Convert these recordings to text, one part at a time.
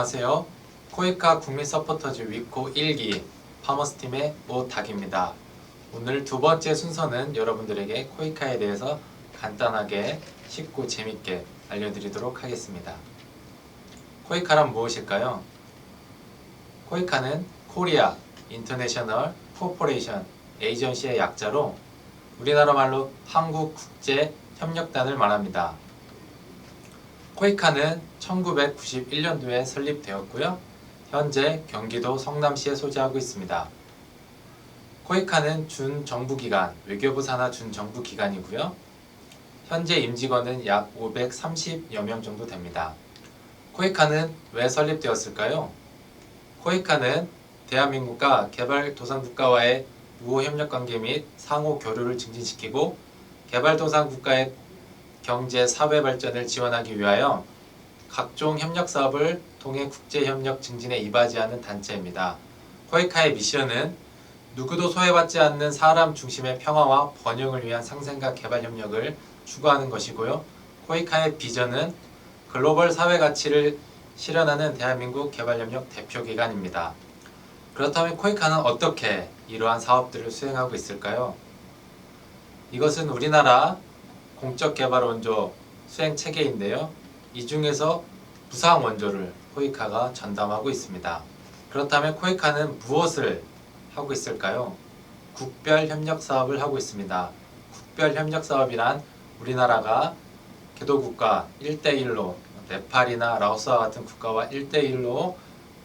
안녕하세요. 코이카 국민 서포터즈 위코 1기 파머스팀의 오닥입니다. 오늘 두 번째 순서는 여러분들에게 코이카에 대해서 간단하게 쉽고 재밌게 알려드리도록 하겠습니다. 코이카란 무엇일까요? 코이카는 코리아 인터내셔널 코퍼레이션 에이전시의 약자로 우리나라 말로 한국국제협력단을 말합니다. 코이카는 1991년도에 설립되었고요. 현재 경기도 성남시에 소재하고 있습니다. 코이카는 준정부기관, 외교부 산하 준정부기관이고요. 현재 임직원은 약 530여 명 정도 됩니다. 코이카는 왜 설립되었을까요? 코이카는 대한민국과 개발도상국가와의 우호협력 관계 및 상호 교류를 증진시키고 개발도상국가의 경제 사회 발전을 지원하기 위하여 각종 협력 사업을 통해 국제 협력 증진에 이바지하는 단체입니다. 코이카의 미션은 누구도 소외받지 않는 사람 중심의 평화와 번영을 위한 상생과 개발 협력을 추구하는 것이고요. 코이카의 비전은 글로벌 사회 가치를 실현하는 대한민국 개발협력 대표 기관입니다. 그렇다면 코이카는 어떻게 이러한 사업들을 수행하고 있을까요? 이것은 우리나라 공적 개발 원조 수행 체계인데요. 이 중에서 부상 원조를 코이카가 전담하고 있습니다. 그렇다면 코이카는 무엇을 하고 있을까요? 국별 협력 사업을 하고 있습니다. 국별 협력 사업이란 우리나라가 개도 국가 1대1로 네팔이나 라오스와 같은 국가와 1대1로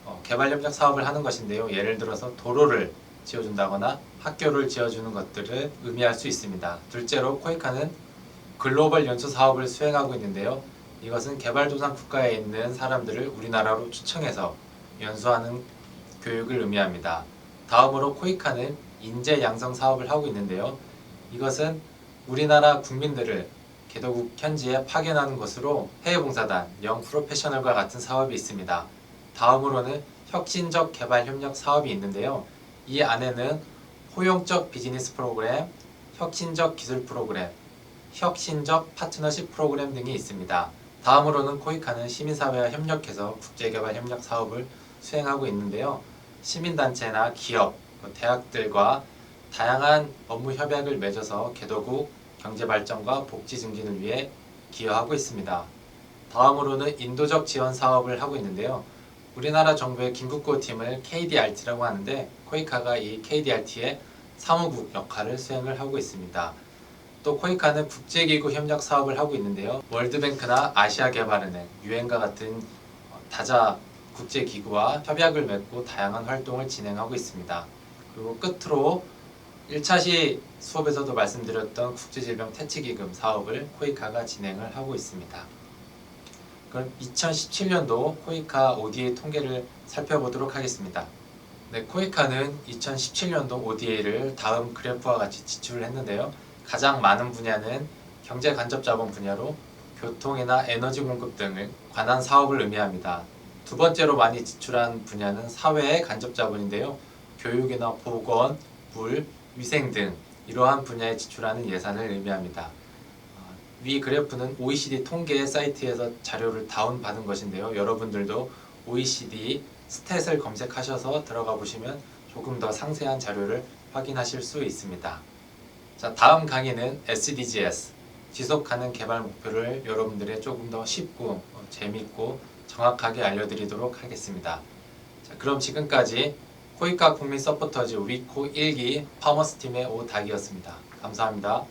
어, 개발 협력 사업을 하는 것인데요. 예를 들어서 도로를 지어준다거나 학교를 지어주는 것들을 의미할 수 있습니다. 둘째로 코이카는 글로벌 연수 사업을 수행하고 있는데요. 이것은 개발도상 국가에 있는 사람들을 우리나라로 초청해서 연수하는 교육을 의미합니다. 다음으로 코이카는 인재 양성 사업을 하고 있는데요. 이것은 우리나라 국민들을 개도국 현지에 파견하는 것으로 해외봉사단, 영 프로페셔널과 같은 사업이 있습니다. 다음으로는 혁신적 개발 협력 사업이 있는데요. 이 안에는 포용적 비즈니스 프로그램, 혁신적 기술 프로그램, 혁신적 파트너십 프로그램 등이 있습니다. 다음으로는 코이카는 시민사회와 협력해서 국제개발 협력 사업을 수행하고 있는데요. 시민단체나 기업, 뭐 대학들과 다양한 업무 협약을 맺어서 개도국 경제 발전과 복지 증진을 위해 기여하고 있습니다. 다음으로는 인도적 지원 사업을 하고 있는데요. 우리나라 정부의 긴급구호 팀을 KDRT라고 하는데 코이카가 이 KDRT의 사무국 역할을 수행을 하고 있습니다. 또 코이카는 국제기구 협력 사업을 하고 있는데요. 월드뱅크나 아시아개발은행, 유엔과 같은 다자 국제기구와 협약을 맺고 다양한 활동을 진행하고 있습니다. 그리고 끝으로 1차시 수업에서도 말씀드렸던 국제질병 퇴치기금 사업을 코이카가 진행을 하고 있습니다. 그럼 2017년도 코이카 ODA 통계를 살펴보도록 하겠습니다. 네, 코이카는 2017년도 ODA를 다음 그래프와 같이 지출을 했는데요. 가장 많은 분야는 경제 간접 자본 분야로 교통이나 에너지 공급 등을 관한 사업을 의미합니다. 두 번째로 많이 지출한 분야는 사회의 간접 자본인데요. 교육이나 보건, 물, 위생 등 이러한 분야에 지출하는 예산을 의미합니다. 어, 위 그래프는 OECD 통계 사이트에서 자료를 다운받은 것인데요. 여러분들도 OECD 스탯을 검색하셔서 들어가 보시면 조금 더 상세한 자료를 확인하실 수 있습니다. 자, 다음 강의는 SDGs 지속 가능 개발 목표를 여러분들의 조금 더 쉽고 어, 재밌고 정확하게 알려드리도록 하겠습니다. 자, 그럼 지금까지 코이카 국민 서포터즈 위코 1기 파머스 팀의 오닥이었습니다. 감사합니다.